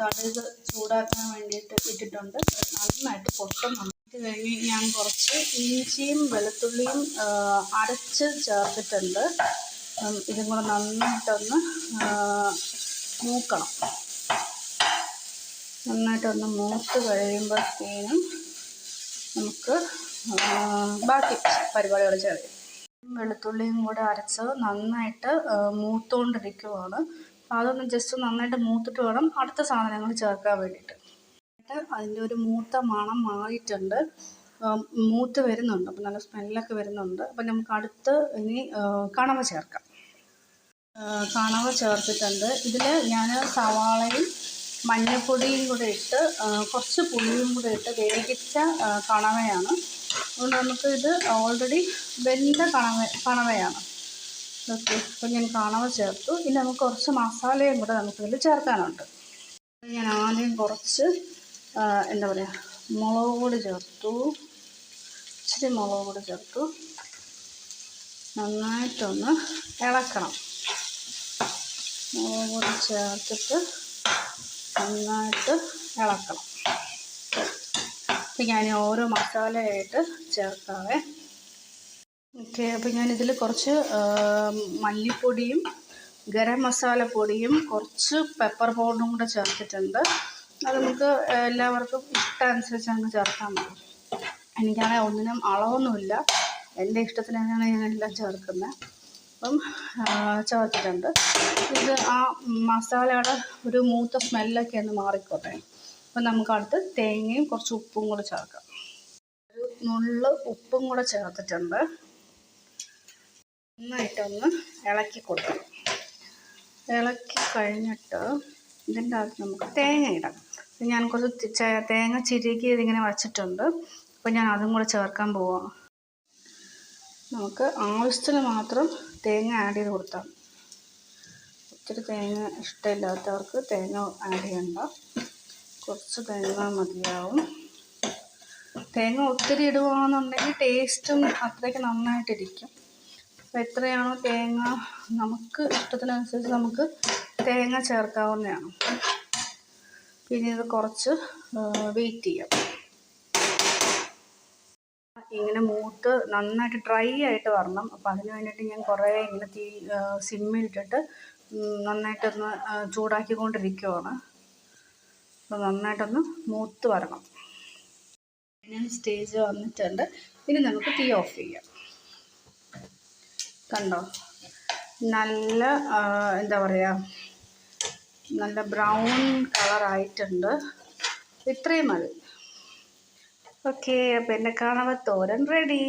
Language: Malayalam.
കടുക് ചൂടാക്കാൻ വേണ്ടിയിട്ട് ഇട്ടിട്ടുണ്ട്. നന്നായിട്ട് പൊട്ടും. നന്നായിട്ട് കഴിഞ്ഞ് ഞാൻ കുറച്ച് ഇഞ്ചിയും വെളുത്തുള്ളിയും അരച്ച് ചേർത്തിട്ടുണ്ട്. ഇതും കൂടെ നന്നായിട്ടൊന്ന് മൂക്കണം. നന്നായിട്ടൊന്ന് മൂത്ത് കഴിയുമ്പോഴത്തേനും നമുക്ക് ബാക്കി പരിപാടികൾ ചേർക്കാം. വെളുത്തുള്ളിയും കൂടെ അരച്ച് നന്നായിട്ട് മൂത്തുകൊണ്ടിരിക്കുവാണ് അതൊന്ന് ജസ്റ്റ് നന്നായിട്ട് മൂത്തിട്ട് വേണം അടുത്ത സാധനങ്ങൾ ചേർക്കാൻ വേണ്ടിയിട്ട്. അതിന്റെ ഒരു മൂത്ത മണം മാറിയിട്ടുണ്ട്. മൂത്ത് വരുന്നുണ്ട്. അപ്പം നല്ല സ്മെല്ലൊക്കെ വരുന്നുണ്ട്. അപ്പം നമുക്ക് അടുത്ത് ഇനി കണവ ചേർക്കാം. കണവ ചേർത്തിട്ടുണ്ട്. ഇതിൽ ഞാൻ സവാളയും മഞ്ഞൾപ്പൊടിയും കൂടെ ഇട്ട് കുറച്ച് പുളിയും കൂടെ ഇട്ട് വേവിച്ച കണവയാണ്. അതുകൊണ്ട് നമുക്ക് ഇത് ഓൾറെഡി വെന്ത കണവ കണവയാണ്. ഓക്കെ അപ്പോൾ ഞാൻ കണവ ചേർത്തു. ഇനി നമുക്ക് കുറച്ച് മസാലയും കൂടെ നമുക്കിതിൽ ചേർക്കാനുണ്ട്. ഞാൻ ആദ്യം കുറച്ച് എന്താ പറയുക മുളക് കൂടി ചേർത്തു. ഇച്ചിരി മുളക് കൂടി ചേർത്തു. നന്നായിട്ടൊന്ന് ഇളക്കണം. മുളക് കൂടി ചേർത്തിട്ട് നന്നായിട്ട് ഇളക്കണം. അപ്പം ഞാൻ ഓരോ മസാലയായിട്ട് ചേർക്കാവേ. ഓക്കെ അപ്പോൾ ഞാനിതിൽ കുറച്ച് മല്ലിപ്പൊടിയും ഗരം മസാല പൊടിയും കുറച്ച് പെപ്പർ പൗഡറും കൂടെ ചേർത്തിട്ടുണ്ട്. അത് നമുക്ക് എല്ലാവർക്കും ഇഷ്ടമനുസരിച്ച് അങ്ങ് ചേർത്താൽ മതി. എനിക്കാണെങ്കിൽ ഒന്നിനും അളവൊന്നുമില്ല. എന്റെ ഇഷ്ടത്തിന് തന്നെയാണ് ഞാൻ എല്ലാം ചേർക്കുന്നത് അപ്പം ചേർത്തിട്ടുണ്ട്. ഇത് ആ മസാലയുടെ ഒരു മൂത്ത സ്മെല്ലൊക്കെ ഒന്ന് മാറിക്കോട്ടെ. അപ്പം നമുക്ക് അടുത്ത് തേങ്ങയും കുറച്ച് ഉപ്പും കൂടെ ചേർക്കാം. ഒരു നുള്ള് ഉപ്പും കൂടെ ചേർത്തിട്ടുണ്ട്. നന്നായിട്ടൊന്ന് ഇളക്കി കൊടുക്കണം. ഇളക്കി കഴിഞ്ഞിട്ട് ഇതിന്റെ അകത്ത് നമുക്ക് തേങ്ങ ഇടാം. ഞാൻ കുറച്ച് തേങ്ങ ചിരുകി ഇതിങ്ങനെ വച്ചിട്ടുണ്ട്. അപ്പോൾ ഞാൻ അതും കൂടെ ചേർക്കാൻ പോവാം. നമുക്ക് ആവശ്യത്തിന് മാത്രം തേങ്ങ ആഡ് ചെയ്ത് കൊടുത്താൽ ഒത്തിരി തേങ്ങ ഇഷ്ടമില്ലാത്തവർക്ക് തേങ്ങ ആഡ് ചെയ്യണ്ട. കുറച്ച് തേങ്ങ മതിയാവും. തേങ്ങ ഒത്തിരി ഇടുകയാണെന്നുണ്ടെങ്കിൽ ടേസ്റ്റും അത്രയ്ക്ക് നന്നായിട്ടിരിക്കും. എത്രയാണോ തേങ്ങ നമുക്ക് ഇഷ്ടത്തിനനുസരിച്ച് നമുക്ക് തേങ്ങ ചേർക്കാവുന്നതാണ്. പിന്നെ ഇത് കുറച്ച് വെയിറ്റ് ചെയ്യാം. ഇങ്ങനെ മൂത്ത് നന്നായിട്ട് ഡ്രൈ ആയിട്ട് വരണം. അപ്പോൾ അതിന് വേണ്ടിയിട്ട് ഞാൻ കുറേ ഇങ്ങനെ തീ സിമ്മിലിട്ടിട്ട് നന്നായിട്ടൊന്ന് ചൂടാക്കിക്കൊണ്ടിരിക്കുവാണ്. അപ്പോൾ നന്നായിട്ടൊന്ന് മൂത്ത് വരണം. ഞാൻ സ്റ്റേജ് വന്നിട്ടുണ്ട്. ഇനി നമുക്ക് തീ ഓഫ് ചെയ്യാം. കണ്ടോ? നല്ല എന്താ പറയുക നല്ല ബ്രൗൺ കളറായിട്ടുണ്ട്. ഇത്രയും മതി. ഓക്കെ അപ്പോൾ എന്നെ കാണാൻ തോരൻ റെഡി.